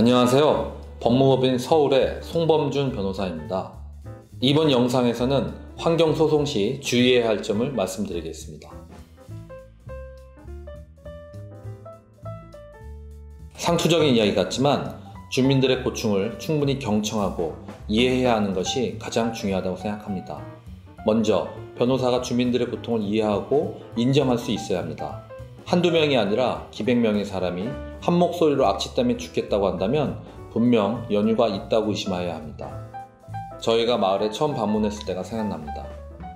안녕하세요. 법무법인 서울의 송범준 변호사입니다. 이번 영상에서는 환경소송 시 주의해야 할 점을 말씀드리겠습니다. 상투적인 이야기 같지만 주민들의 고충을 충분히 경청하고 이해해야 하는 것이 가장 중요하다고 생각합니다. 먼저 변호사가 주민들의 고통을 이해하고 인정할 수 있어야 합니다. 한두 명이 아니라 기백 명의 사람이 한 목소리로 악취 때문에 죽겠다고 한다면 분명 연유가 있다고 의심해야 합니다. 저희가 마을에 처음 방문했을 때가 생각납니다.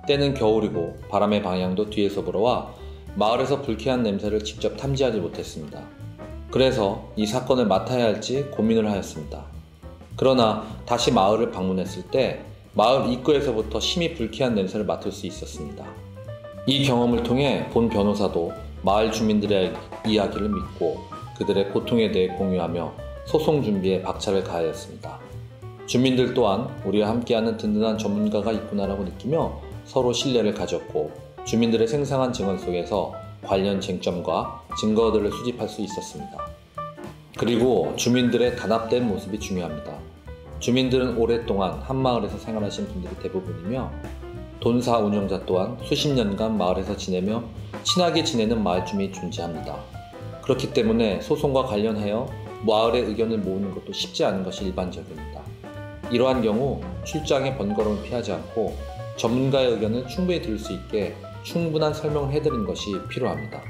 때는 겨울이고 바람의 방향도 뒤에서 불어와 마을에서 불쾌한 냄새를 직접 탐지하지 못했습니다. 그래서 이 사건을 맡아야 할지 고민을 하였습니다. 그러나 다시 마을을 방문했을 때 마을 입구에서부터 심히 불쾌한 냄새를 맡을 수 있었습니다. 이 경험을 통해 본 변호사도 마을 주민들의 이야기를 믿고 그들의 고통에 대해 공유하며 소송 준비에 박차를 가하였습니다. 주민들 또한 우리와 함께하는 든든한 전문가가 있구나라고 느끼며 서로 신뢰를 가졌고 주민들의 생생한 증언 속에서 관련 쟁점과 증거들을 수집할 수 있었습니다. 그리고 주민들의 단합된 모습이 중요합니다. 주민들은 오랫동안 한 마을에서 생활하신 분들이 대부분이며 돈사 운영자 또한 수십 년간 마을에서 지내며 친하게 지내는 마을 주민이 존재합니다. 그렇기 때문에 소송과 관련하여 마을의 의견을 모으는 것도 쉽지 않은 것이 일반적입니다. 이러한 경우 출장의 번거로움을 피하지 않고 전문가의 의견을 충분히 들을 수 있게 충분한 설명을 해드리는 것이 필요합니다.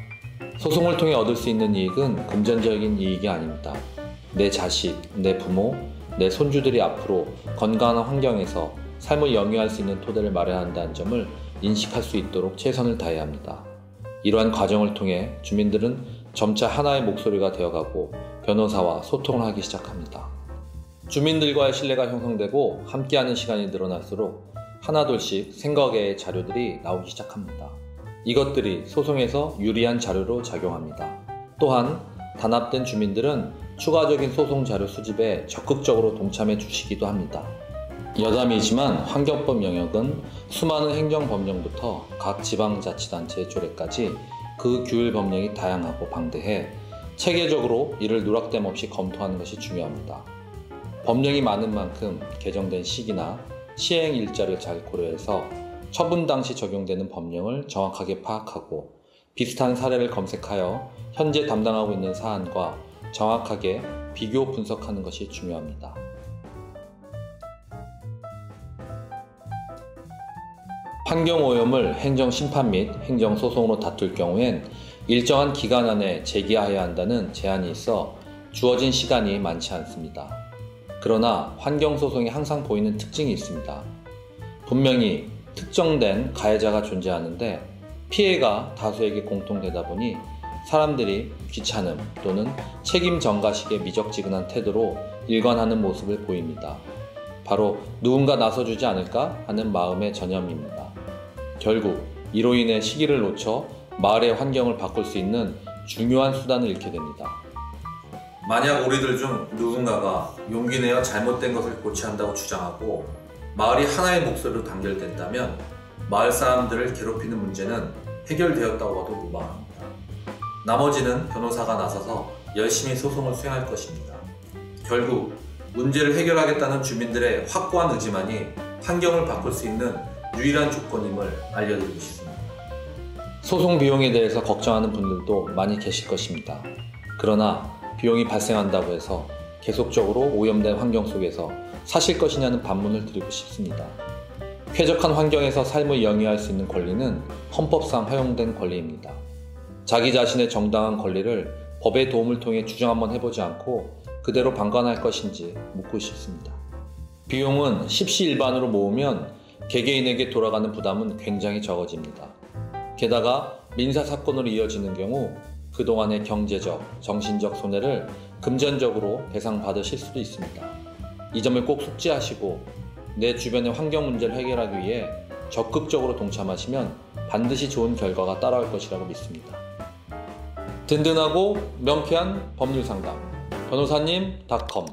소송을 통해 얻을 수 있는 이익은 금전적인 이익이 아닙니다. 내 자식, 내 부모, 내 손주들이 앞으로 건강한 환경에서 삶을 영위할 수 있는 토대를 마련한다는 점을 인식할 수 있도록 최선을 다해야 합니다. 이러한 과정을 통해 주민들은 점차 하나의 목소리가 되어가고 변호사와 소통을 하기 시작합니다. 주민들과의 신뢰가 형성되고 함께하는 시간이 늘어날수록 하나둘씩 생각의 자료들이 나오기 시작합니다. 이것들이 소송에서 유리한 자료로 작용합니다. 또한 단합된 주민들은 추가적인 소송 자료 수집에 적극적으로 동참해 주시기도 합니다. 여담이지만 환경법 영역은 수많은 행정법령부터 각 지방자치단체의 조례까지 그 규율 법령이 다양하고 방대해 체계적으로 이를 누락됨 없이 검토하는 것이 중요합니다. 법령이 많은 만큼 개정된 시기나 시행 일자를 잘 고려해서 처분 당시 적용되는 법령을 정확하게 파악하고 비슷한 사례를 검색하여 현재 담당하고 있는 사안과 정확하게 비교 분석하는 것이 중요합니다. 환경오염을 행정심판 및 행정소송으로 다툴 경우엔 일정한 기간 안에 제기하여야 한다는 제한이 있어 주어진 시간이 많지 않습니다. 그러나 환경소송이 항상 보이는 특징이 있습니다. 분명히 특정된 가해자가 존재하는데 피해가 다수에게 공통되다 보니 사람들이 귀찮음 또는 책임 전가식의 미적지근한 태도로 일관하는 모습을 보입니다. 바로 누군가 나서주지 않을까 하는 마음의 전염입니다. 결국 이로 인해 시기를 놓쳐 마을의 환경을 바꿀 수 있는 중요한 수단을 잃게 됩니다. 만약 우리들 중 누군가가 용기 내어 잘못된 것을 고쳐야 한다고 주장하고 마을이 하나의 목소리로 단결된다면 마을 사람들을 괴롭히는 문제는 해결되었다고 봐도 무방합니다. 나머지는 변호사가 나서서 열심히 소송을 수행할 것입니다. 결국 문제를 해결하겠다는 주민들의 확고한 의지만이 환경을 바꿀 수 있는 유일한 조건임을 알려드리고 싶습니다. 소송 비용에 대해서 걱정하는 분들도 많이 계실 것입니다. 그러나 비용이 발생한다고 해서 계속적으로 오염된 환경 속에서 사실 것이냐는 반문을 드리고 싶습니다. 쾌적한 환경에서 삶을 영위할 수 있는 권리는 헌법상 허용된 권리입니다. 자기 자신의 정당한 권리를 법의 도움을 통해 주장 한번 해보지 않고 그대로 방관할 것인지 묻고 싶습니다. 비용은 십시일반으로 모으면 개개인에게 돌아가는 부담은 굉장히 적어집니다. 게다가 민사 사건으로 이어지는 경우 그동안의 경제적, 정신적 손해를 금전적으로 배상받으실 수도 있습니다. 이 점을 꼭 숙지하시고 내 주변의 환경 문제를 해결하기 위해 적극적으로 동참하시면 반드시 좋은 결과가 따라올 것이라고 믿습니다. 든든하고 명쾌한 법률 상담 변호사님.com